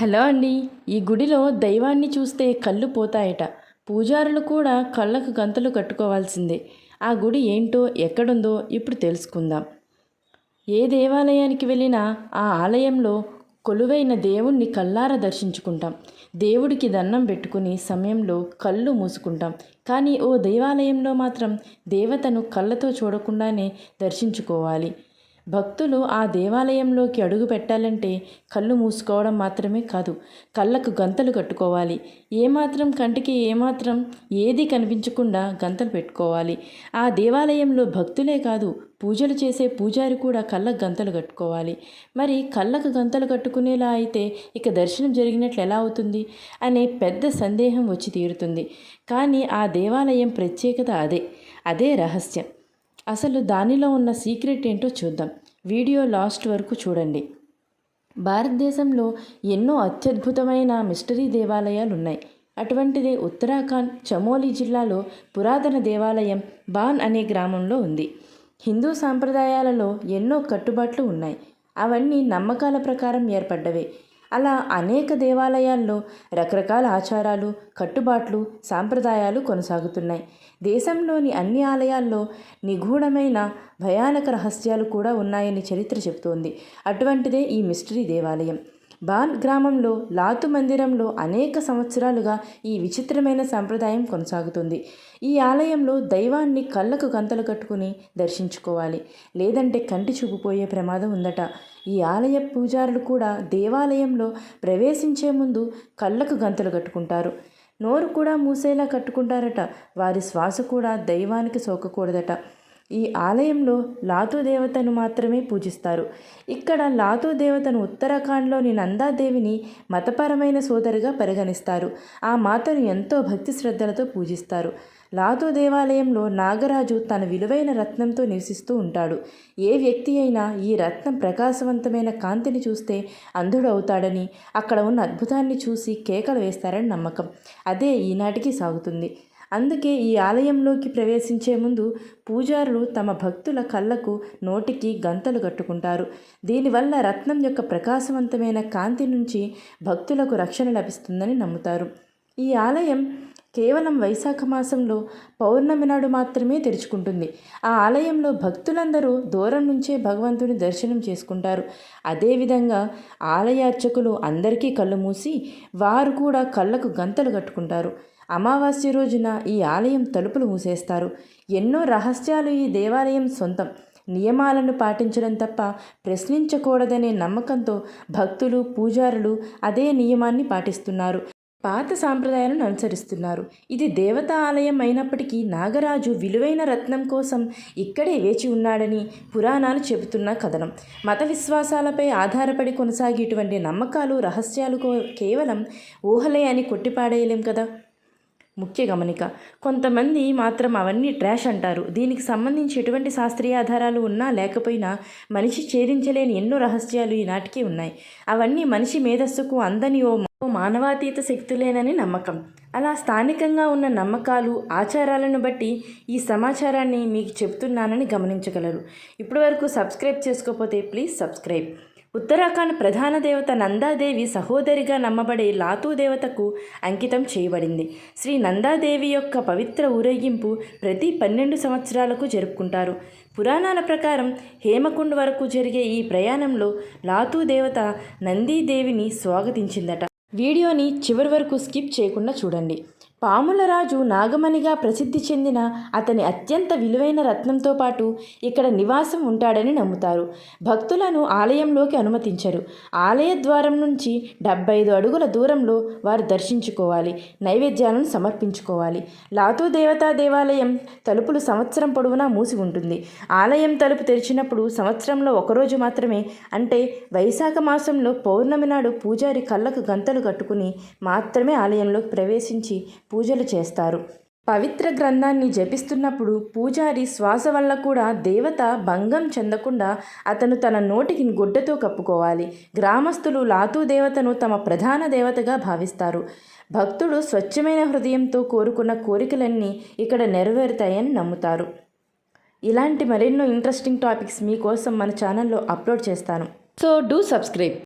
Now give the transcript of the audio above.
Hello అండి ఈ గుడిలో దైవాన్ని చూస్తే కళ్ళు పోతాయట. పూజారులు కూడా కళ్ళకు గంతలు కట్టుకోవాల్సిందే. ఆ గుడి ఏంటో ఎక్కడుందో ఇప్పుడు తెలుసుకుందాం. ఏ దేవాలయానికి వెళ్ళినా ఆ ఆలయంలో కొలువైన దేవుణ్ణి కల్లార దర్శించుకుంటాం. దేవుడికి దండం పెట్టుకుని సమయంలో కళ్ళు మూసుకుంటాం. కానీ ఓ దేవాలయంలో మాత్రం దేవతను కళ్ళతో చూడకుండానే దర్శించుకోవాలి. భక్తులు ఆ దేవాలయంలోకి అడుగు పెట్టాలంటే కళ్ళు మూసుకోవడం మాత్రమే కాదు కళ్ళకు గంతలు కట్టుకోవాలి. ఏమాత్రం కంటికి ఏమాత్రం ఏది కనిపించకుండా గంతలు పెట్టుకోవాలి. ఆ దేవాలయంలో భక్తులే కాదు పూజలు చేసే పూజారి కూడా కళ్ళకు గంతలు కట్టుకోవాలి. మరి కళ్ళకు గంతలు కట్టుకునేలా అయితే ఇక దర్శనం జరిగినట్లు ఎలా అవుతుంది అనే పెద్ద సందేహం వచ్చి తీరుతుంది. కానీ ఆ దేవాలయం ప్రత్యేకత అదే అదే రహస్యం. అసలు దానిలో ఉన్న సీక్రెట్ ఏంటో చూద్దాం. వీడియో లాస్ట్ వరకు చూడండి. భారతదేశంలో ఎన్నో అత్యద్భుతమైన మిస్టరీ దేవాలయాలు ఉన్నాయి అటువంటిదే ఉత్తరాఖండ్ చమోలి జిల్లాలో పురాతన దేవాలయం బాన్ అనే గ్రామంలో ఉంది. హిందూ సాంప్రదాయాలలో ఎన్నో కట్టుబాట్లు ఉన్నాయి. అవన్నీ నమ్మకాల ప్రకారం ఏర్పడ్డవే. అలా అనేక దేవాలయాల్లో రకరకాల ఆచారాలు కట్టుబాట్లు సాంప్రదాయాలు కొనసాగుతున్నాయి. దేశంలోని అన్ని ఆలయాల్లో నిగూఢమైన భయానక రహస్యాలు కూడా ఉన్నాయని చరిత్ర చెబుతోంది. అటువంటిదే ఈ మిస్టరీ దేవాలయం. బాన్ గ్రామంలో లాతు మందిరంలో అనేక సంవత్సరాలుగా ఈ విచిత్రమైన సంప్రదాయం కొనసాగుతుంది. ఈ ఆలయంలో దైవాన్ని కళ్ళకు గంతలు కట్టుకుని దర్శించుకోవాలి. లేదంటే కంటి చూపుపోయే ప్రమాదం ఉందట. ఈ ఆలయ పూజారులు కూడా దేవాలయంలో ప్రవేశించే ముందు కళ్ళకు గంతలు కట్టుకుంటారు. నోరు కూడా మూసేలా కట్టుకుంటారట. వారి శ్వాస కూడా దైవానికి సోకకూడదట. ఈ ఆలయంలో లాతూ దేవతను మాత్రమే పూజిస్తారు. ఇక్కడ లాతూ దేవతను ఉత్తరాఖండ్లోని నందాదేవిని మతపరమైన సోదరిగా పరిగణిస్తారు. ఆ మాతను ఎంతో భక్తి శ్రద్ధలతో పూజిస్తారు. లాతు దేవాలయంలో నాగరాజు తన విలువైన రత్నంతో నివసిస్తూ ఉంటాడు. ఏ వ్యక్తి అయినా ఈ రత్నం ప్రకాశవంతమైన కాంతిని చూస్తే అంధుడవుతాడని అక్కడ ఉన్న అద్భుతాన్ని చూసి కేకలు వేస్తారని నమ్మకం. అదే ఈనాటికి సాగుతుంది. అందుకే ఈ ఆలయంలోకి ప్రవేశించే ముందు పూజారులు తమ భక్తుల కళ్ళకు నోటికి గంతలు కట్టుకుంటారు. దీనివల్ల రత్నం యొక్క ప్రకాశవంతమైన కాంతి నుంచి భక్తులకు రక్షణ లభిస్తుందని నమ్ముతారు. ఈ ఆలయం కేవలం వైశాఖ మాసంలో పౌర్ణమి నాడు మాత్రమే తెరుచుకుంటుంది. ఆ ఆలయంలో భక్తులందరూ దూరం నుంచే భగవంతుని దర్శనం చేసుకుంటారు. అదేవిధంగా ఆలయార్చకులు అందరికీ కళ్ళు మూసి వారు కూడా కళ్ళకు గంతలు కట్టుకుంటారు. అమావాస్య రోజున ఈ ఆలయం తలుపులు మూసేస్తారు. ఎన్నో రహస్యాలు ఈ దేవాలయం సొంతం. నియమాలను పాటించడం తప్ప ప్రశ్నించకూడదనే నమ్మకంతో భక్తులు పూజారులు అదే నియమాన్ని పాటిస్తున్నారు. పాత సాంప్రదాయాలను అనుసరిస్తున్నారు. ఇది దేవతా ఆలయం అయినప్పటికీ నాగరాజు విలువైన రత్నం కోసం ఇక్కడే వేచి ఉన్నాడని పురాణాలు చెబుతున్న కథనం. మత విశ్వాసాలపై ఆధారపడి కొనసాగేటువంటి నమ్మకాలు రహస్యాలు కేవలం ఊహలే అని కొట్టిపాడేయలేం కదా? ముఖ్య గమనిక కొంతమంది మాత్రం అవన్నీ ట్రాష్ అంటారు. దీనికి సంబంధించి ఎటువంటి శాస్త్రీయ ఆధారాలు ఉన్నా లేకపోయినా మనిషి ఛేదించలేని ఎన్నో రహస్యాలు ఈనాటికి ఉన్నాయి. అవన్నీ మనిషి మేధస్సుకు అందని ఓ మానవాతీత శక్తులేనని నమ్మకం. అలా స్థానికంగా ఉన్న నమ్మకాలు ఆచారాలను బట్టి ఈ సమాచారాన్ని మీకు చెప్తున్నానని గమనించగలరు. ఇప్పటివరకు సబ్స్క్రైబ్ చేసుకోకపోతే ప్లీజ్ సబ్స్క్రైబ్. ఉత్తరాఖండ్ ప్రధాన దేవత నందాదేవి సహోదరిగా నమ్మబడే లాతూ దేవతకు అంకితం చేయబడింది. శ్రీ నందాదేవి యొక్క పవిత్ర ఊరేగింపు ప్రతి పన్నెండు సంవత్సరాలకు జరుపుకుంటారు. పురాణాల ప్రకారం హేమకుండ్ వరకు జరిగే ఈ ప్రయాణంలో లాతూ దేవత నందీదేవిని స్వాగతించిందట. వీడియోని చివరి వరకు స్కిప్ చేయకుండా చూడండి. పాముల రాజు నాగమణిగా ప్రసిద్ధి చెందిన అతని అత్యంత విలువైన రత్నంతో పాటు ఇక్కడ నివాసం ఉంటాడని నమ్ముతారు. భక్తులను ఆలయంలోకి అనుమతించరు. ఆలయ ద్వారం నుంచి డెబ్బై ఐదు అడుగుల దూరంలో వారు దర్శించుకోవాలి. నైవేద్యాలను సమర్పించుకోవాలి. లాతూ దేవతా దేవాలయం తలుపులు సంవత్సరం పొడవునా మూసి ఉంటుంది. ఆలయం తలుపు తెరిచినప్పుడు సంవత్సరంలో ఒకరోజు మాత్రమే అంటే వైశాఖ మాసంలో పౌర్ణమి నాడు పూజారి కళ్ళకు గంతలు కట్టుకుని మాత్రమే ఆలయంలోకి ప్రవేశించి పూజలు చేస్తారు. పవిత్ర గ్రంథాన్ని జపిస్తున్నప్పుడు పూజారి శ్వాస వల్ల కూడా దేవత భంగం చెందకుండా అతను తన నోటికి గుడ్డతో కప్పుకోవాలి. గ్రామస్తులు లాతూ దేవతను తమ ప్రధాన దేవతగా భావిస్తారు. భక్తుడు స్వచ్ఛమైన హృదయంతో కోరుకున్న కోరికలన్నీ ఇక్కడ నెరవేరుతాయని నమ్ముతారు. ఇలాంటి మరెన్నో ఇంట్రెస్టింగ్ టాపిక్స్ మీకోసం మన ఛానల్లో అప్లోడ్ చేస్తాను. So do subscribe.